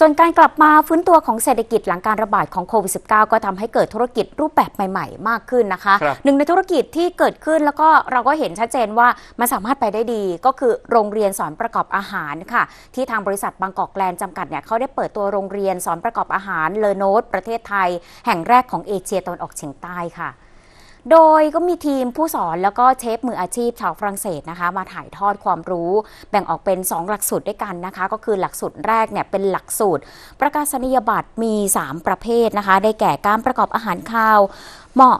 ส่วนการกลับมาฟื้นตัวของเศรษฐกิจหลังการระบาดของโควิด -19 ก็ทำให้เกิดธุรกิจรูปแบบใหม่ ๆ มากขึ้นนะคะครับหนึ่งในธุรกิจที่เกิดขึ้นแล้วก็เราก็เห็นชัดเจนว่ามันสามารถไปได้ดีก็คือโรงเรียนสอนประกอบอาหารค่ะ ที่ทางบริษัทบางกอกแลนด์จำกัดเนี่ยเขาได้เปิดตัวโรงเรียนสอนประกอบอาหารเลอโนตประเทศไทย แห่งแรกของเอเชียตะวันออกเฉียงใต้ค่ะ โดยก็มีทีมผู้สอนแล้วก็เชฟมืออาชีพชาวฝรั่งเศสนะคะ มาถ่ายทอดความรู้แบ่งออกเป็น 2 หลักสูตรด้วยกันนะคะ ก็คือหลักสูตรแรกเนี่ยเป็นหลักสูตร ประกาศนียบัตรมี 3 ประเภทนะคะ ได้แก่การประกอบอาหารข้าวเหมาะ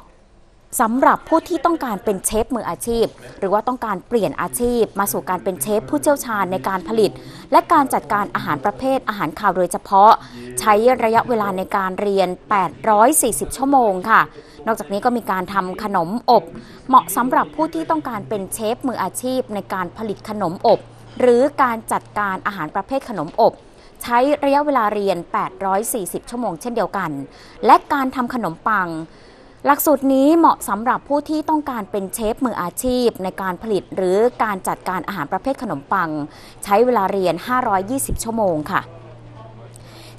สำหรับผู้ที่ต้องการเป็นเชฟมืออาชีพ หรือว่าต้องการเปลี่ยนอาชีพ มาสู่การเป็นเชฟผู้เชี่ยวชาญในการผลิต และการจัดการอาหารประเภทอาหารคาวโดยเฉพาะ ใช้ระยะเวลาในการเรียน 840 ชั่วโมงค่ะ นอกจากนี้ก็มีการทำขนมอบ เหมาะสำหรับผู้ที่ต้องการเป็นเชฟมืออาชีพ ในการผลิตขนมอบ หรือการจัดการอาหารประเภทขนมอบใช้ระยะเวลาเรียน 840 ชั่วโมงเช่นเดียวกัน และการทำขนมปัง หลักสูตรนี้เหมาะสำหรับผู้ที่ต้องการเป็นเชฟมืออาชีพ ในการผลิตหรือการจัดการอาหารประเภทขนมปัง ใช้เวลาเรียน 520 ชั่วโมงค่ะ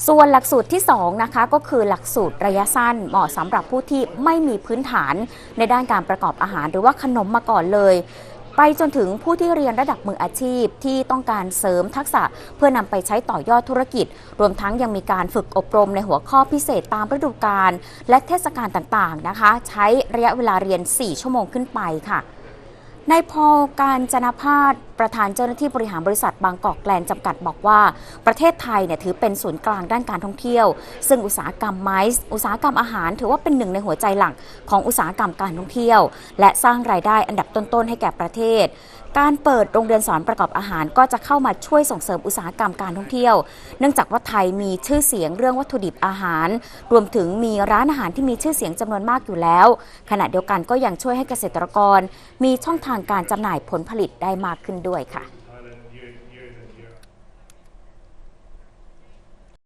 ส่วนหลักสูตรที่ 2 นะคะ ก็คือหลักสูตรระยะสั้นเหมาะสำหรับผู้ที่ไม่มีพื้นฐานในด้านการประกอบอาหารหรือว่าขนมมาก่อนเลย ไปจนถึงผู้ที่เรียนระดับมืออาชีพที่ต้องการเสริมทักษะเพื่อนำไปใช้ต่อยอดธุรกิจ รวมทั้งยังมีการฝึกอบรมในหัวข้อพิเศษตามฤดูกาลและเทศกาลต่างๆนะคะ ใช้ระยะเวลาเรียน 4 ชั่วโมงขึ้นไปค่ะนายพอการจนพาส ประธานเจ้าหน้าที่บริหารบริษัทบางกอกแกลนจำกัดบอกว่า ประเทศไทยเนี่ยถือเป็นศูนย์กลางด้านการท่องเที่ยว ซึ่งอุตสาหกรรมไม้อุตสาหกรรมอาหาร ถือว่าเป็นหนึ่งในหัวใจหลักของอุตสาหกรรมการท่องเที่ยว และสร้างรายได้อันดับต้นๆให้แก่ประเทศการเปิดโรงเรียนสอนประกอบอาหารก็จะเข้ามาช่วยส่งเสริมอุตสาหกรรมการท่องเที่ยว เนื่องจากว่าไทยมีชื่อเสียงเรื่องวัตถุดิบอาหาร รวมถึงมีร้านอาหารที่มีชื่อเสียงจำนวนมากอยู่แล้ว ขณะเดียวกันก็ยังช่วยให้เกษตรกร มีช่องทางการจำหน่ายผลผลิตได้มากขึ้นด้วยค่ะ